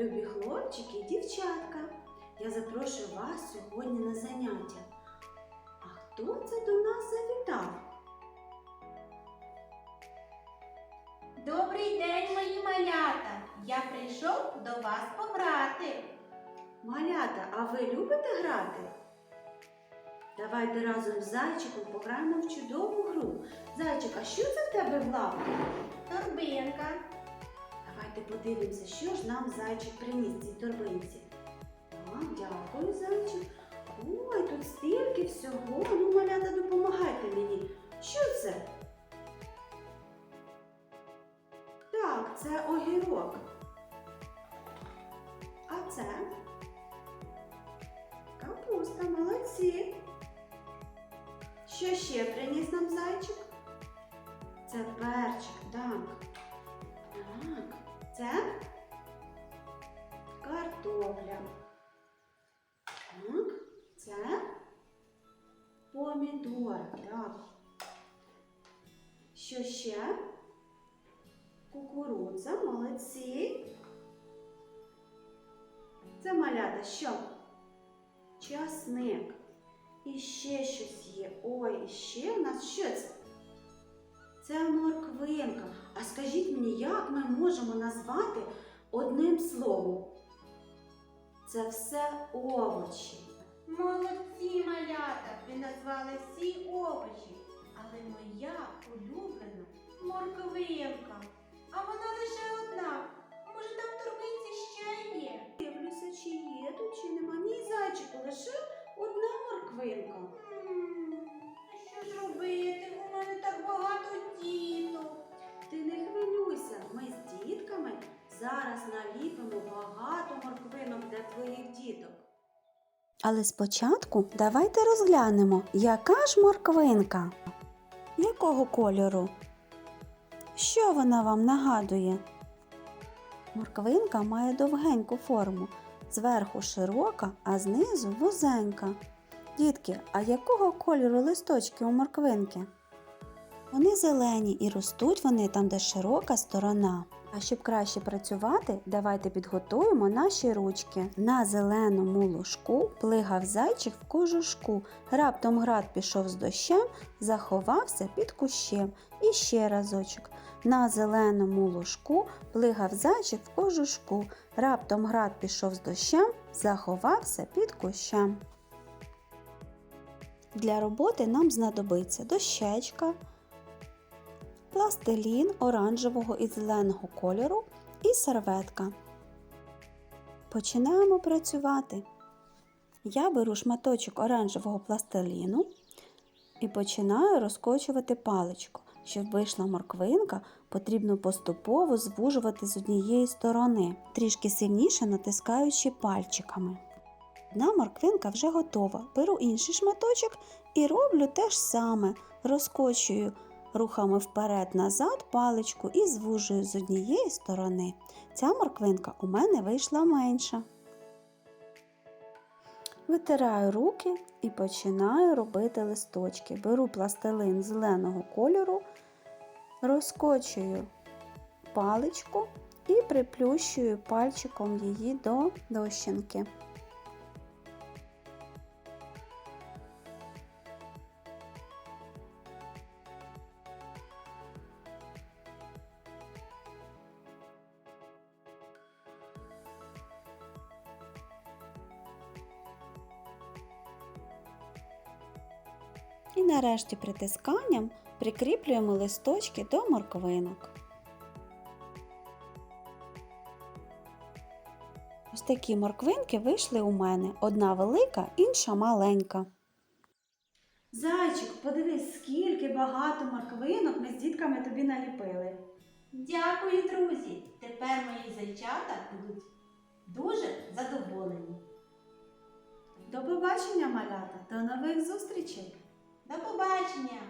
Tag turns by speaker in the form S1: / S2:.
S1: любі хлопчики і дівчатка. Я запрошую вас сьогодні на заняття. А хто це до нас завітав?
S2: Добрий день, мої малята! Я прийшов до вас пограти.
S1: Малята, а ви любите грати? Давайте разом з зайчиком пограємо в чудову гру. Зайчик, а що це в тебе в лапах?
S2: Торбинка.
S1: Давайте подивимося, що ж нам зайчик приніс в цій торбинці. А, дякую, зайчик. Ой, тут стільки всього. Ну, малята, допомагайте мені. Що це? Так, це огірок. А це? Капуста, молодці. Що ще приніс нам зайчик? Це перчик, так. Так, це картопля. Так, це помідор. Так. Що ще? Кукурудза, молодці. Це малята що? Часник. І ще щось є. Ой, і ще у нас що це? Це морквинка. А скажіть мені, як ми можемо назвати одним словом? Це все овочі.
S2: Молодці, малята! Ви назвали всі овочі. Але моя улюблена морковинка. А вона лише одна. Може, там в торбинці
S1: зараз наліпимо багато морквинок для твоїх діток.
S3: Але спочатку давайте розглянемо, яка ж морквинка? Якого кольору? Що вона вам нагадує? Морквинка має довгеньку форму, зверху широка, а знизу вузенька. Дітки, а якого кольору листочки у морквинки? Вони зелені і ростуть вони там, де широка сторона. А щоб краще працювати, давайте підготуємо наші ручки. На зеленому лужку плигав зайчик в кожушку. Раптом град пішов з дощем, заховався під кущем. І ще разочок. На зеленому лужку плигав зайчик в кожушку. Раптом град пішов з дощем, заховався під кущем. Для роботи нам знадобиться дощечка, пластилін оранжевого і зеленого кольору і серветка. Починаємо працювати. Я беру шматочок оранжевого пластиліну і починаю розкочувати паличку. Щоб вийшла морквинка, потрібно поступово звужувати з однієї сторони, трішки сильніше натискаючи пальчиками. Одна морквинка вже готова. Беру інший шматочок і роблю те ж саме. Розкочую рухами вперед-назад паличку і звужую з однієї сторони. Ця морквинка у мене вийшла менша. Витираю руки і починаю робити листочки. Беру пластилин зеленого кольору, розкочую паличку і приплющую пальчиком її до дощинки. І нарешті притисканням прикріплюємо листочки до морквинок. Ось такі морквинки вийшли у мене. Одна велика, інша маленька.
S1: Зайчик, подивись, скільки багато морквинок ми з дітками тобі наліпили.
S2: Дякую, друзі! Тепер мої зайчата будуть дуже задоволені.
S1: До побачення, малята, до нових зустрічей!
S2: До побачення!